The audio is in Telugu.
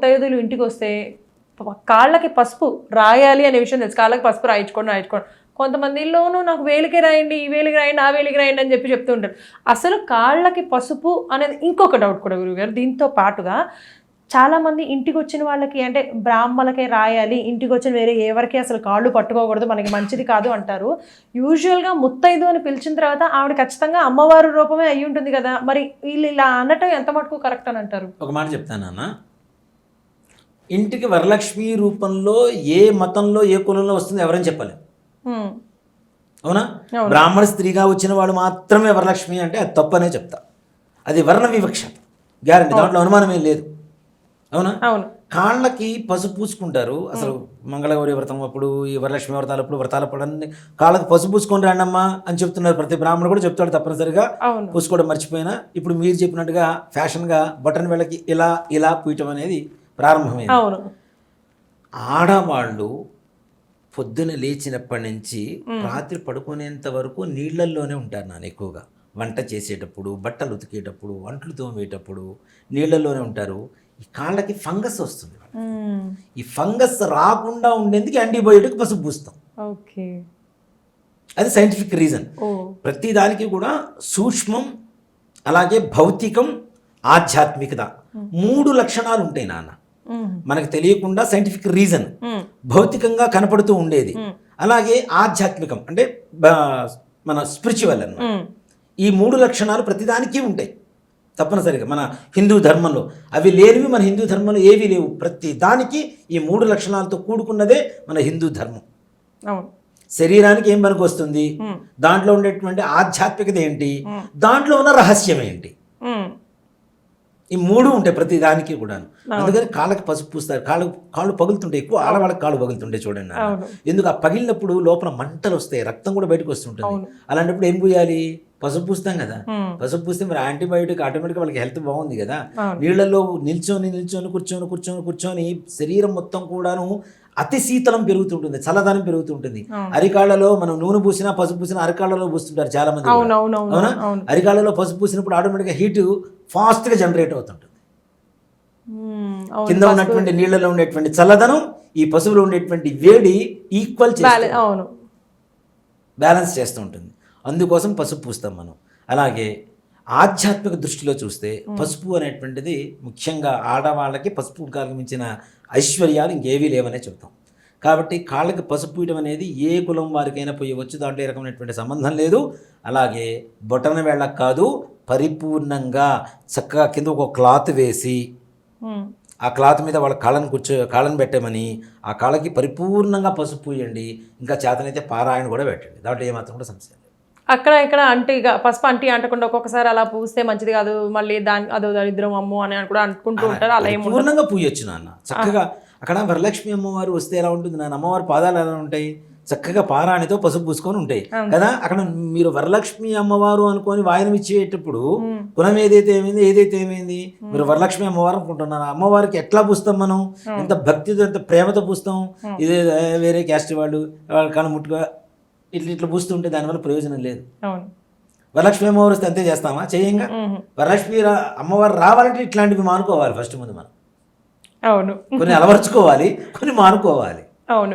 ముత్తైదులు ఇంటికి వస్తే కాళ్ళకి పసుపు రాయాలి అనే విషయం తెలుసు. కాళ్ళకి పసుపు రాయించుకోండి రాయించుకోండి. కొంతమందిలోనూ నాకు వేలికి రాయండి ఈ వేలికి రాయండి ఆ వేలికి రాయండి అని చెప్పి చెప్తూ ఉంటారు. అసలు కాళ్ళకి పసుపు అనేది ఇంకొక డౌట్ కూడా గురువుగారు. దీంతో పాటుగా చాలామంది ఇంటికి వచ్చిన వాళ్ళకి అంటే బ్రాహ్మలకే రాయాలి ఇంటికి వచ్చిన వేరే ఎవరికి అసలు కాళ్ళు పట్టుకోకూడదు మనకి మంచిది కాదు అంటారు. యూజువల్గా ముత్తైదు అని పిలిచిన తర్వాత ఆవిడ ఖచ్చితంగా అమ్మవారి రూపమే అయి ఉంటుంది కదా. మరి వీళ్ళు ఇలా అనటం ఎంత మటుకు కరెక్ట్ అని అంటారు? ఒక మాట చెప్తాను ఇంటికి వరలక్ష్మి రూపంలో ఏ మతంలో ఏ కులంలో వస్తుందో ఎవరని చెప్పలేం. హ్మ్. అవునా. బ్రాహ్మణ స్త్రీగా వచ్చిన వాడు మాత్రమే వరలక్ష్మి అంటే అది తప్పనే చెప్తా. అది వర్ణ వివక్ష. గ్యారంటీ. దాంట్లో అనుమానం ఏం లేదు. అవునా? అవును. కాళ్ళకి పసుపు పూసుకుంటారు. అసలు మంగళగౌరి వ్రతం అప్పుడు ఈ వరలక్ష్మి వ్రతాలు అప్పుడు వ్రతాలు అప్పుడు అన్ని కాళ్ళకి పసుపు పూసుకొని రాండమ్మా అని చెప్తున్నారు. ప్రతి బ్రాహ్మణుడు కూడా చెప్తాడు తప్పనిసరిగా. పూసుకోవడం మర్చిపోయినా. ఇప్పుడు మీరు చెప్పినట్టుగా ఫ్యాషన్గా బటన్ వేళకి ఇలా ఇలా పూయటం అనేది ప్రారంభమైంది. అవును. ఆడవాళ్ళు పొద్దున లేచినప్పటి నుంచి రాత్రి పడుకునేంత వరకు నీళ్ళల్లోనే ఉంటారు నాన్న ఎక్కువగా. వంట చేసేటప్పుడు బట్టలు ఉతికేటప్పుడు వంటలు తోమేటప్పుడు నీళ్ళల్లోనే ఉంటారు. ఈ కాళ్ళకి ఫంగస్ వస్తుంది. ఈ ఫంగస్ రాకుండా ఉండేందుకు యాంటీబయోటిక్ పసుపు పూస్తాం. ఓకే. అది సైంటిఫిక్ రీజన్. ప్రతి దానికి కూడా సూక్ష్మం అలాగే భౌతికం ఆధ్యాత్మికత మూడు లక్షణాలు ఉంటాయి నాన్న. మనకు తెలియకుండా సైంటిఫిక్ రీజన్. భౌతికంగా కనపడుతూ ఉండేది అలాగే ఆధ్యాత్మికం అంటే మన స్పిరిచువల్ అన్నమాట హ్మ్. ఈ మూడు లక్షణాలు ప్రతిదానికి ఉంటాయి తప్పనిసరిగా మన హిందూ ధర్మంలో అవి లేనివి మన హిందూ ధర్మంలో ఏవి లేవు ప్రతి దానికి ఈ మూడు లక్షణాలతో కూడుకున్నదే మన హిందూ ధర్మం శరీరానికి ఏం పనికి వస్తుంది. దాంట్లో ఉండేటువంటి ఆధ్యాత్మికత ఏంటి దాంట్లో ఉన్న రహస్యం ఏంటి. ఈ మూడు ఉంటాయి ప్రతి దానికి కూడా అందుకని కాళ్ళకి పసుపు పూస్తారు. కాళ్ళు కాళ్ళు పగులుతుంటాయి ఎక్కువ ఆడవాళ్ళకి కాళ్ళు పగులుతుంటాయి చూడండి. ఎందుకు? ఆ పగిలినప్పుడు లోపల మంటలు వస్తాయి రక్తం కూడా బయటకు వస్తుంటుంది. అలాంటప్పుడు ఏం పూయాలి? పసుపు పూస్తాం కదా. పసుపు పూస్తే మరి యాంటీబయోటిక్ ఆటోమేటిక్గా వాళ్ళకి హెల్త్ బాగుంది కదా. అవును. నీళ్ళల్లో నిల్చొని నిల్చొని కూర్చొని కూర్చొని కూర్చొని శరీరం మొత్తం కూడాను అతి శీతలం పెరుగుతుంటుంది చల్లదనం పెరుగుతుంటుంది. అరికాళ్ళలో మనం నూనె పూసినా పసుపు పూసినా అరికాళ్ళలో పూస్తుంటారు చాలా మంది అవును. అరికాళ్ళలో పసుపు పూసినప్పుడు ఆటోమేటిక్గా హీట్ ఫాస్ట్గా జనరేట్ అవుతుంటుంది. కింద ఉన్నటువంటి నీళ్ళలో ఉండేటువంటి చల్లదనం ఈ పసుపులో ఉండేటువంటి వేడి ఈక్వల్ అవును. బ్యాలెన్స్ చేస్తూ ఉంటుంది. అందుకోసం పసుపు పూస్తాం మనం. అలాగే ఆధ్యాత్మిక దృష్టిలో చూస్తే పసుపు అనేటువంటిది ముఖ్యంగా ఆడవాళ్ళకి పసుపు కలిగించిన ఐశ్వర్యాలు ఇంకేవీ లేవనే చెప్తాం కాబట్టి కాళ్ళకి పసుపు పూయడం అనేది ఏ కులం వారికైనా పోయవచ్చు. దాంట్లో ఏ రకమైనటువంటి సంబంధం లేదు. అలాగే బొటన వేళ్ళకు కాదు పరిపూర్ణంగా చక్కగా కింద ఒక క్లాత్ వేసి. ఆ క్లాత్ మీద వాళ్ళ కాళ్ళని కూర్చో కాళ్ళని పెట్టమని ఆ కాళ్ళకి పరిపూర్ణంగా పసుపు పూయండి. ఇంకా చేతనైతే పారాయణ కూడా పెట్టండి. దాంట్లో ఏమాత్రం కూడా సమస్య అక్కడ ఇక్కడ అంటి పసుపు అంటి అంటకుండా ఒక్కొక్కసారి అలా పూస్తే మంచిది కాదు. మళ్ళీ దాని అదో దరిద్రం అమ్మో అని కూడా అనుకుంటూ ఉంటారు. అలా పూర్ణంగా పూయొచ్చు నాన్న. చక్కగా అక్కడ వరలక్ష్మి అమ్మవారు వస్తే ఎలా ఉంటుంది నాన్న? అమ్మవారి పాదాలు ఎలా ఉంటాయి? చక్కగా పారాణితో పసుపు పూసుకొని ఉంటాయి. కదా? అక్కడ మీరు వరలక్ష్మి అమ్మవారు అనుకొని వాయనం ఇచ్చేటప్పుడు కులం ఏదైతే ఏమైంది ఏదైతే ఏమైంది? మీరు వరలక్ష్మి అమ్మవారు అనుకుంటున్నారు? అమ్మవారికి ఎట్లా పూస్తాం మనం? ఎంత భక్తితో ఎంత ప్రేమతో పూస్తాం? ఇదే వేరే క్యాస్ట్ వాళ్ళు వాళ్ళ కళ్ళు ముట్టుగా ఇట్లా ఇట్లా పూస్తుంటే దానివల్ల ప్రయోజనం లేదు. వరలక్ష్మి అమ్మవారు వస్తే అంతే చేస్తామా? చేయంగా. వరలక్ష్మి అమ్మవారు రావాలంటే ఇట్లాంటివి మానుకోవాలి ఫస్ట్ ముందు మనం. అవును. కొన్ని అలవర్చుకోవాలి కొన్ని మానుకోవాలి. అవును.